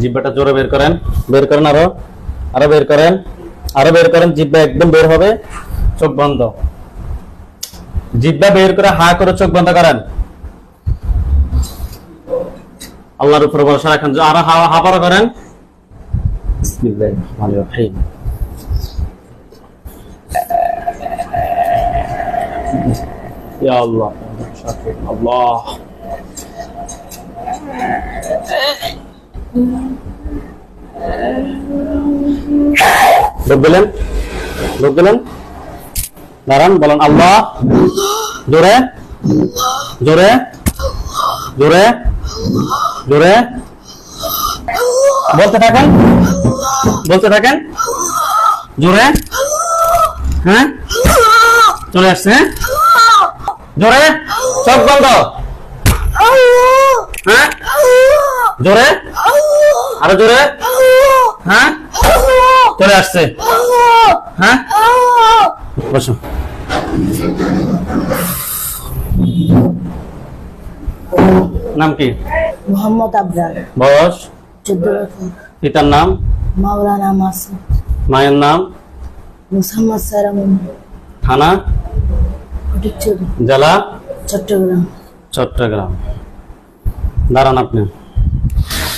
জিব্বাটা জোরে বের করেন বের করেন আরও আরও বের করেন, আরও বের করেন, জিব্বা একদম বের হবে, চোখ বন্ধ। জিব্বা বের করে হা করে চোখ বন্ধ করেন। আল্লাহর উপর ভরসা রাখেন আরও হাওয়া হাওয়া করেন। আল্লাহ। লোক দিলেন লোক দিলেন। দাঁড়ান, বলেন, আল্লাহ, জোরে জোরে জোরে জোরে। বলতে থাকেন বলতে থাকেন। জোরে হ্যাঁ? চলে আসছে হ্যাঁ? জোরে, চোখ বন্ধ। হ্যাঁ? জোরে আরও জোরে হ্যাঁ? চলে আসছে। হ্যাঁ? বসো। নাম কি? মোহাম্মদ আবরার। বয়স? চোদ্দ বছর। পিতার নাম? মাওলানা মাসুদ। মায়ের নাম? মুসাম্মদ সারামুন থানা? জেলা? চট্টগ্রাম। চট্টগ্রাম। দাঁড়ান আপনি।